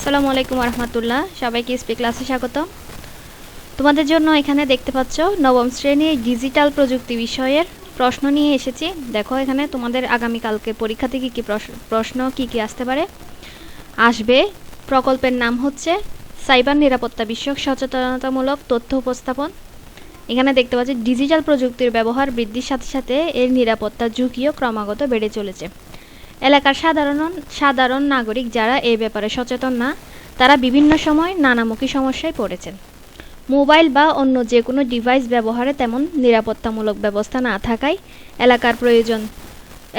আসসালামু আলাইকুম রহমতুল্লাহ সবাইকে স্পি ক্লাসে স্বাগত তোমাদের জন্য এখানে দেখতে পাচ্ছ নবম শ্রেণি ডিজিটাল প্রযুক্তি বিষয়ের প্রশ্ন নিয়ে এসেছি। দেখো এখানে তোমাদের আগামীকালকে পরীক্ষা থেকে কী প্রশ্ন কি কি আসতে পারে। আসবে। প্রকল্পের নাম হচ্ছে সাইবার নিরাপত্তা বিষয়ক সচেতনতামূলক তথ্য উপস্থাপন। এখানে দেখতে পাচ্ছি ডিজিটাল প্রযুক্তির ব্যবহার বৃদ্ধির সাথে সাথে এর নিরাপত্তা ঝুঁকিও ক্রমাগত বেড়ে চলেছে। এলাকার সাধারণ সাধারণ নাগরিক যারা এই ব্যাপারে সচেতন না, তারা বিভিন্ন সময় নানামুখী সমস্যায় পড়েছেন। মোবাইল বা অন্য যে কোনো ডিভাইস ব্যবহারে তেমন নিরাপত্তামূলক ব্যবস্থা না থাকায় এলাকার প্রয়োজন,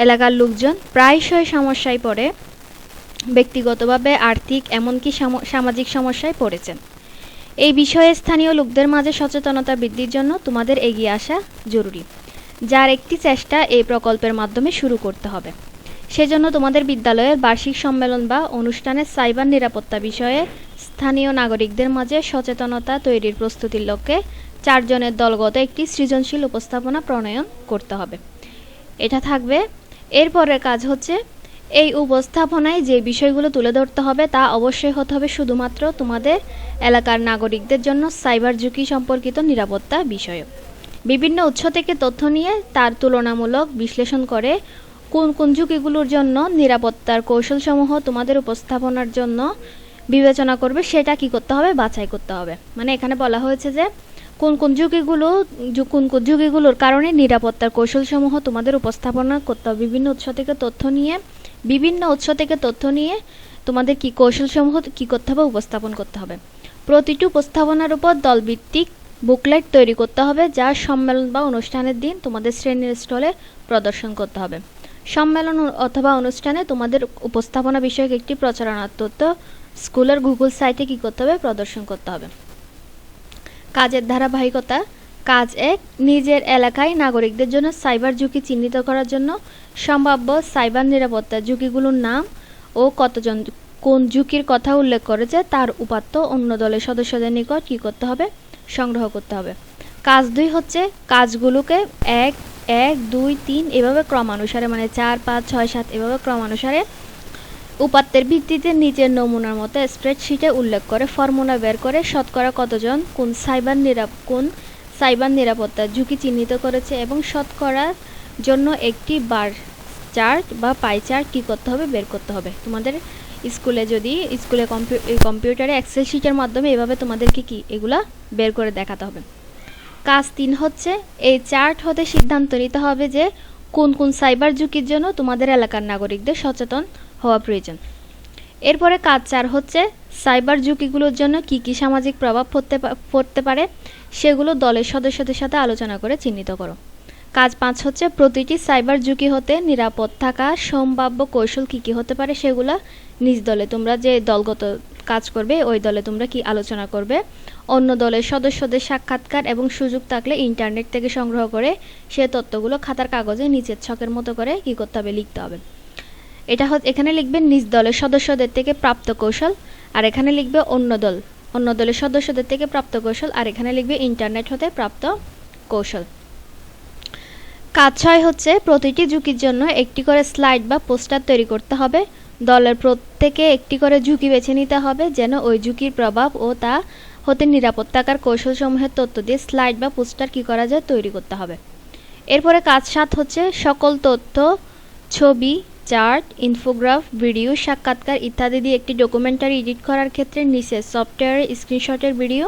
এলাকার লোকজন প্রায়শই সমস্যায় পড়ে, ব্যক্তিগতভাবে আর্থিক এমনকি সামাজিক সমস্যায় পড়েছেন। এই বিষয়ে স্থানীয় লোকদের মাঝে সচেতনতা বৃদ্ধির জন্য তোমাদের এগিয়ে আসা জরুরি, যার একটি চেষ্টা এই প্রকল্পের মাধ্যমে শুরু করতে হবে। সেজন্য তোমাদের বিদ্যালয়ের বার্ষিক সম্মেলন বা অনুষ্ঠানে সাইবার নিরাপত্তা বিষয়ে স্থানীয় নাগরিকদের মাঝে সচেতনতা তৈরির প্রস্তুতির লক্ষ্যে চারজনের দলগত একটি সৃজনশীল উপস্থাপনা প্রণয়ন করতে হবে। এটা থাকবে। এরপরের কাজ হচ্ছে এই উপস্থাপনায় যে বিষয়গুলো তুলে ধরতে হবে তা অবশ্যই হতে হবে শুধুমাত্র তোমাদের এলাকার নাগরিকদের জন্য সাইবার ঝুঁকি সম্পর্কিত নিরাপত্তা বিষয় বিভিন্ন উৎস থেকে তথ্য নিয়ে তার তুলনামূলক বিশ্লেষণ করে কোন কোন ঝুঁকিগুলোর জন্য, নিরাপত্তার কৌশলসমূহ তোমাদের উপস্থাপনার জন্য বিবেচনা করবে, সেটা কি করতে হবে, বাছাই করতে হবে। মানে এখানে বলা হয়েছে যে, কোন কোন ঝুঁকিগুলো কোন কোন ঝুঁকিগুলোর কারণে নিরাপত্তার কৌশলসমূহ তোমাদের উপস্থাপনা করতে হবে, বিভিন্ন উৎস থেকে তথ্য নিয়ে, বিভিন্ন উৎস থেকে তথ্য নিয়ে তোমাদের কি কৌশলসমূহ কি করতে হবে, উপস্থাপন করতে হবে। প্রতিটি উপস্থাপনার উপর দলভিত্তিক বুকলেট তৈরি করতে হবে যা সম্মেলন বা অনুষ্ঠানের দিন তোমাদের শ্রেণির স্টলে প্রদর্শন করতে হবে। সম্মেলন অথবা অনুষ্ঠানে তোমাদের উপস্থাপনা বিষয়ক একটি প্রচারণার তথ্য স্কুলের গুগল সাইটে কী করতে হবে প্রদর্শন করতে হবে। কাজের ধারাবাহিকতা, কাজ এক, নিজের এলাকায় নাগরিকদের জন্য সাইবার ঝুঁকি চিহ্নিত করার জন্য সম্ভাব্য সাইবার নিরাপত্তা ঝুঁকিগুলোর নাম ও কতজন কোন ঝুঁকির কথা উল্লেখ করেছে তার উপাত্ত অন্য দলের সদস্যদের নিকট কী করতে হবে, সংগ্রহ করতে হবে। কাজ দুই হচ্ছে কাজগুলোকে এক এক, দুই, তিন এভাবে ক্রমানুসারে মানে চার, পাঁচ, ছয়, সাত এভাবে ক্রমানুসারে উপাত্তের ভিত্তিতে নিচের নমুনার মতো স্প্রেডশিটে উল্লেখ করে ফর্মুলা বের করে, শতকরা কতজন কোন সাইবার নিরাপ, কোন সাইবার নিরাপত্তার ঝুঁকি চিহ্নিত করেছে এবং শতকরার জন্য একটি বার চার্ট বা পাই চার্ট কী করতে হবে, বের করতে হবে। তোমাদের স্কুলে যদি, স্কুলে কম্পিউ কম্পিউটারে এক্সেল শিটের মাধ্যমে এভাবে তোমাদেরকে কি এগুলা বের করে দেখাতে হবে। কাজ তিন হচ্ছে। এই চার্ট হতে সিদ্ধান্ত নিতে হবে যে কোন কোন সাইবার ঝুঁকির জন্য তোমাদের এলাকার নাগরিকদের সচেতন হওয়া প্রয়োজন। এরপরে কাজ চার হচ্ছে, সাইবার ঝুঁকিগুলোর জন্য কি কি সামাজিক প্রভাব পড়তে পড়তে পারে সেগুলো দলের সদস্যদের সাথে আলোচনা করে চিহ্নিত করো। কাজ পাঁচ হচ্ছে, প্রতিটি সাইবার ঝুঁকি হতে নিরাপদ থাকা, সম্ভাব্য কৌশল কী কী হতে পারে সেগুলো নিজ দলে তোমরা যে দলগত কাজ করবে, ওই দলে তোমরা কি আলোচনা করবে? অন্য দলের সদস্যদের সাক্ষাৎকার এবং সুযোগ থাকলে ইন্টারনেট থেকে সংগ্রহ করে সে তথ্যগুলো খাতার কাগজে নিচের ছকের মতো করে কি করতে হবে, লিখতে হবে। এটা এখানে লিখবেন, নিজ দলের সদস্যদের থেকে প্রাপ্ত কৌশল, আর এখানে লিখবে অন্য দল, অন্য দলের সদস্যদের থেকে প্রাপ্ত কৌশল, আর এখানে লিখবে ইন্টারনেট হতে প্রাপ্ত কৌশল। কাজ ছয় হচ্ছে, প্রতিটি ঝুঁকির জন্য একটি করে স্লাইড বা পোস্টার তৈরি করতে হবে। দলের প্রত্যেকে একটি করে ঝুঁকি বেছে নিতে হবে যেন ওই ঝুঁকির প্রভাব ও তা হতে নিরাপত্তাকার কৌশলসমূহের তথ্য দিয়ে স্লাইড বা পোস্টার কী করা যায় তৈরি করতে হবে। এরপরে কাজ সাত হচ্ছে সকল তথ্য, ছবি, চার্ট, ইনফোগ্রাফ, ভিডিও, সাক্ষাৎকার ইত্যাদি দিয়ে একটি ডকুমেন্টারি এডিট করার ক্ষেত্রে নিচে সফটওয়্যারের স্ক্রিনশটের ভিডিও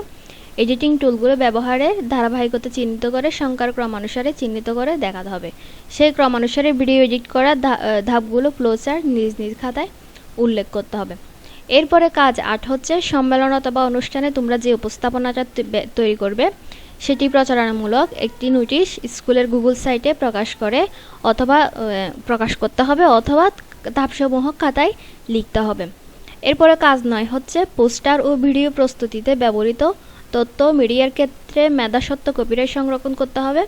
এডিটিং টুলগুলো ব্যবহারের ধারাবাহিকতা চিহ্নিত করে, সংখ্যার ক্রমানুসারে চিহ্নিত করে দেখাতে হবে। সেই ক্রমানুসারে ভিডিও এডিট করার ধাপগুলো ফ্লোচার্ট নিজ নিজ খাতায় উল্লেখ করতে হবে। এরপরে কাজ আট হচ্ছে সম্মেলন অথবা অনুষ্ঠানে তোমরা যে উপস্থাপনাটা তৈরি করবে, সেটি প্রচারণামূলক একটি নোটিশ স্কুলের গুগল সাইটে প্রকাশ করে অথবা প্রকাশ করতে হবে অথবা ধাপসমূহ খাতায় লিখতে হবে। এরপরে কাজ নয় হচ্ছে, পোস্টার ও ভিডিও প্রস্তুতিতে ব্যবহৃত তথ্য মিডিয়ার ক্ষেত্রে মেধাসত্ত্ব কপিরাইট সংরক্ষণ করতে হবে।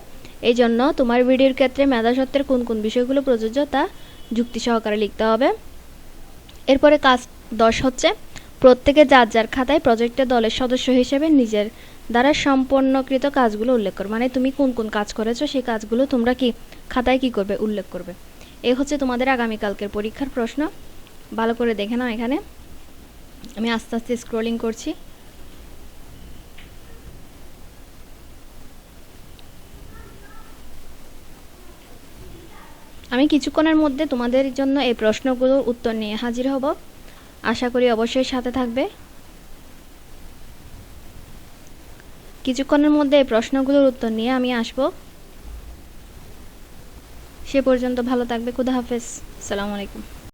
এই জন্য তোমার ভিডিওর ক্ষেত্রে মেধাসত্ত্বের কোন কোন বিষয়গুলো প্রযোজ্য তা যুক্তি সহকারে লিখতে হবে। এরপরে কাজ দশ হচ্ছে, প্রত্যেকে যার যার খাতায় প্রজেক্টের দলের সদস্য হিসেবে নিজের দ্বারা সম্পন্নকৃত কাজগুলো উল্লেখ করবে মানে তুমি কোন কোন কাজ করেছ, সেই কাজগুলো তোমরা কি খাতায় কি করবে উল্লেখ করবে। এ হচ্ছে তোমাদের আগামীকালকের পরীক্ষার প্রশ্ন। ভালো করে দেখে নাও এখানে। আমি আস্তে আস্তে স্ক্রলিং করছি। আমি কিছুক্ষণের মধ্যে তোমাদের জন্য এই প্রশ্নগুলোর উত্তর নিয়ে হাজির হব। আশা করি অবশ্যই সাথে থাকবে। কিছুক্ষণের মধ্যে এই প্রশ্নগুলোর উত্তর নিয়ে আমি আসব। সে পর্যন্ত ভালো থাকবে। খুদা হাফেজ। সালামু আলাইকুম।